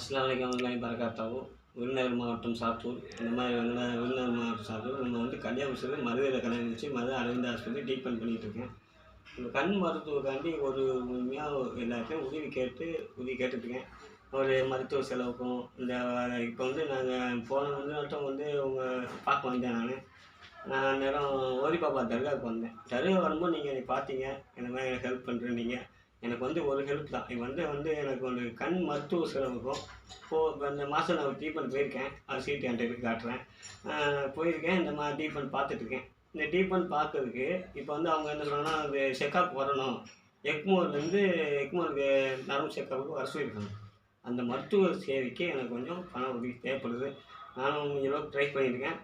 அஸ்லாம் வலைக்கம் வரலாய் பரகாத்தாவும் விருதுநகர் மாவட்டம் சாத்தூர். இந்த மாதிரி விருதுநகர் விருதுநகர் மாவட்டம் சாத்தூர். நம்ம வந்து கன்னியாகுமரி மருதையில் கல்யாணம் வச்சு மருத அரவிந்த் ஆஸ்பத்திரி ட்ரீட்மெண்ட் பண்ணிகிட்ருக்கேன் இந்த கண் மருத்துவக்காண்டி ஒரு உண்மையாக எல்லாத்தையும் உதவி கேட்டு உதவி கேட்டுட்ருக்கேன் ஒரு மருத்துவ செலவுக்கும் இந்த இப்போ வந்து நாங்கள் போன வந்து மட்டும் வந்து உங்கள் பார்க்க வந்தேன் நான். நான் நேரம் பாப்பா தர்காவுக்கு வந்தேன். தர்கா வரும்போது நீங்கள் என்னை பார்த்தீங்க. இந்த மாதிரி எனக்கு ஹெல்ப் பண்ணுறேன் நீங்கள் எனக்கு வந்து ஒரு ஹெல்ப் தான். இது வந்து வந்து எனக்கு ஒரு கண் மருத்துவ செலவுக்கும் இப்போது இந்த மாதம் நான் ட்ரீட்மெண்ட் போயிருக்கேன். அது சீட்டு என்கிட்ட காட்டுறேன். போயிருக்கேன். இந்த மாதிரி ட்ரீட்மெண்ட் பார்த்துட்ருக்கேன். இந்த ட்ரீட்மெண்ட் பார்க்கறதுக்கு இப்போ வந்து அவங்க என்ன சொல்கிறாங்கன்னா அது செக்கப் வரணும். எக்மோர்லேருந்து எக்மோருக்கு நரம்பு செக்கப்புக்கு வர சொல்லியிருக்காங்க. அந்த மருத்துவ சேவைக்கு எனக்கு கொஞ்சம் பண உதவி தேவைப்படுது. நானும் கொஞ்சம் அளவுக்கு ட்ரை பண்ணியிருக்கேன்.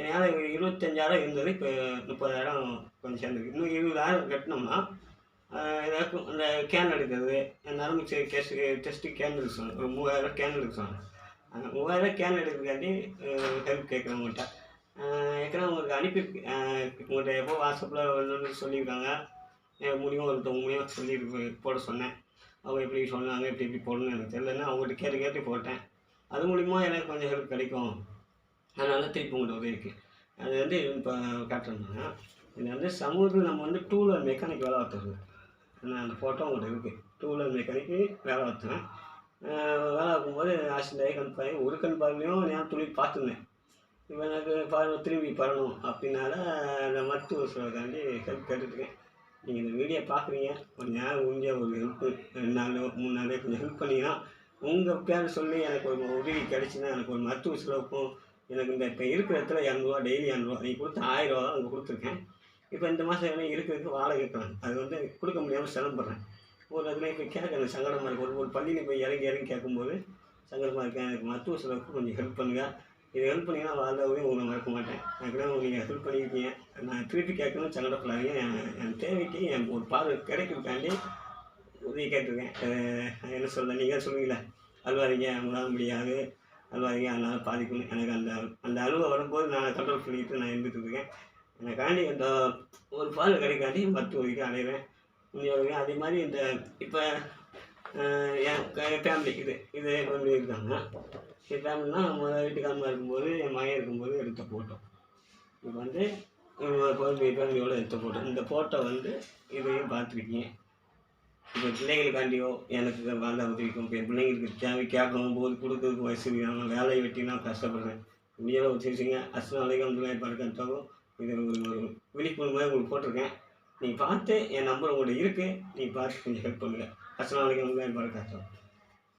என்னால் இருபத்தஞ்சாயிரம் இருந்தது. இப்போ முப்பதாயிரம் கொஞ்சம் சேர்ந்துருக்கு. இன்னும் இருபதாயிரம் கட்டினோம்னா ஏதாச்சும் இந்த கேன் எடுக்கிறது நரம்பு டெஸ்ட் டெஸ்ட்டு கேன் எடுக்க சொன்னாங்க ஒரு மூவாயிரம் கேன் எடுக்க சொன்னாங்க அந்த மூவாயிரம் கேன் எடுக்கிறதுக்காண்டி ஹெல்ப் கேட்குறேன் ஏற்கனவே உங்களுக்கு அனுப்பி உங்கள்கிட்ட எப்போ வாட்ஸ்அப்பில் ஒன்று சொல்லியிருக்காங்க. முடியும் ஒருத்தவங்க முடியும் சொல்லி போட சொன்னேன். அவங்க எப்படி சொன்னாங்க எப்படி எப்படி போடணும்னு எனக்கு தெரியலன்னா அவங்கள்ட்ட கேட்டு கேட்டு போட்டேன். அது மூலிமா எனக்கு கொஞ்சம் ஹெல்ப் கிடைக்கும். அதனால திருப்பி உங்கள்கிட்ட உதவிக்கு அது வந்து இப்போ காட்டுறேன்னா இது வந்து சமூகத்தில் நம்ம வந்து டூ வீலர் மெக்கானிக் வேலை பார்த்துருது நான் அந்த ஃபோட்டோ உங்கள்கிட்ட இருக்குது டூ வீலர் மெக்கானிக்கு வேலை பார்த்தேன். வேலை பார்க்கும்போது ஆக்சிடென்ட் ஆகி கண் பாய் ஒரு கண் பார்வையும் நான் துணி பார்த்துருந்தேன். இப்போ எனக்கு பார்வை திரும்பி பரணும் அப்படின்னால அந்த மருத்துவ சேவைக்காண்டி ஹெல்ப் கேட்டுட்ருக்கேன். நீங்கள் இந்த வீடியோ பார்க்குறீங்க. ஒரு நேரம் முடிஞ்ச ஒரு ஹெல்ப்பு ரெண்டு நாளோ மூணு நாளோ கொஞ்சம் ஹெல்ப் பண்ணிங்கன்னா உங்கள் பேர் சொல்லி எனக்கு ஒரு உதவி கிடச்சின்னா எனக்கு ஒரு மருத்துவ செலவுக்கும் எனக்கு இந்த இப்போ இருக்கிற இடத்துல இரநூறுவா டெய்லி இரநூறுவா நீங்கள் கொடுத்த ஆயிரம் ரூபா அங்கே கொடுத்துருக்கேன். இப்போ இந்த மாதம் என்ன இருக்கிறதுக்கு வாடகை இருக்கிறேன் அது வந்து கொடுக்க முடியாமல் சிரமப்படுறேன் ஒரு இடத்துல இப்போ கேட்குறேன் சங்கடமாக இருக்குது ஒரு ஒரு பள்ளியில் போய் இறங்கி இறங்கி கேட்கும்போது சங்கடமாக இருக்கேன். எனக்கு மருத்துவ செலவுக்கு கொஞ்சம் ஹெல்ப் பண்ணுங்கள் இது ஹெல்ப் பண்ணிங்கன்னா வாழ்ந்தவரையும் உங்களை மறக்க மாட்டேன். எனக்கு நீங்கள் ஹெல்ப் பண்ணியிருக்கீங்க நான் திருப்பி கேட்கணும் சங்கடப்படாதீங்க. என் என் தேவைக்கு என் ஒரு பார்வை கிடைக்கிறதுக்காண்டி உதவி கேட்டிருக்கேன். என்ன சொல்ல நீங்கள் சொல்லுவீங்களே? அழுவாதீங்க உங்களால் முடியாது. அழுவாதீங்க அதனால் பாதிக்கணும் எனக்கு அந்த அந்த அழுவை வரும்போது நான் கண்ட்ரோல் பண்ணிட்டு நான் இருந்துகிட்டு இருக்கேன். எனக்காண்டி இந்த ஒரு பார்வை கிடைக்காண்டி மருத்துவ உதவிக்கு அடைவேன் முடியும் அதே மாதிரி இந்த இப்போ என் ஃபேமிலி இது இது ஃபேமிலி இருக்காங்க. என் ஃபேமிலினா முதல் வீட்டுக்காரமாக இருக்கும்போது என் மகன் இருக்கும்போது எடுத்த ஃபோட்டோ இப்போ வந்து ஃபேமிலி ஃபேமிலியோட எடுத்த ஃபோட்டோ இந்த ஃபோட்டோ வந்து இதையும் பார்த்துருக்கீங்க இப்போ பிள்ளைகளுக்காண்டியோ எனக்கு வாழ்ந்த உதவிக்கும் இப்போ என் பிள்ளைங்களுக்கு தேவை கேட்கும் போது கொடுக்கறதுக்கு வயசு இல்லாமல் வேலையை வெட்டினா கஷ்டப்படுறேன். முடியாத வச்சுருச்சிங்க. அஸ்லாம் வலைக்கம் வந்து படுக்கிறதாகவும் இது ஒரு ஒரு விழிப்புணர்வு உங்களுக்கு போட்டிருக்கேன். நீங்கள் பார்த்து என் நம்பர் உங்கள்கிட்ட இருக்குது நீங்கள் பார்த்து கொஞ்சம் ஹெல்ப் பண்ணுங்கள் அஸ்லாம் வலைக்கம் வந்து படுக்கிறதாகவும்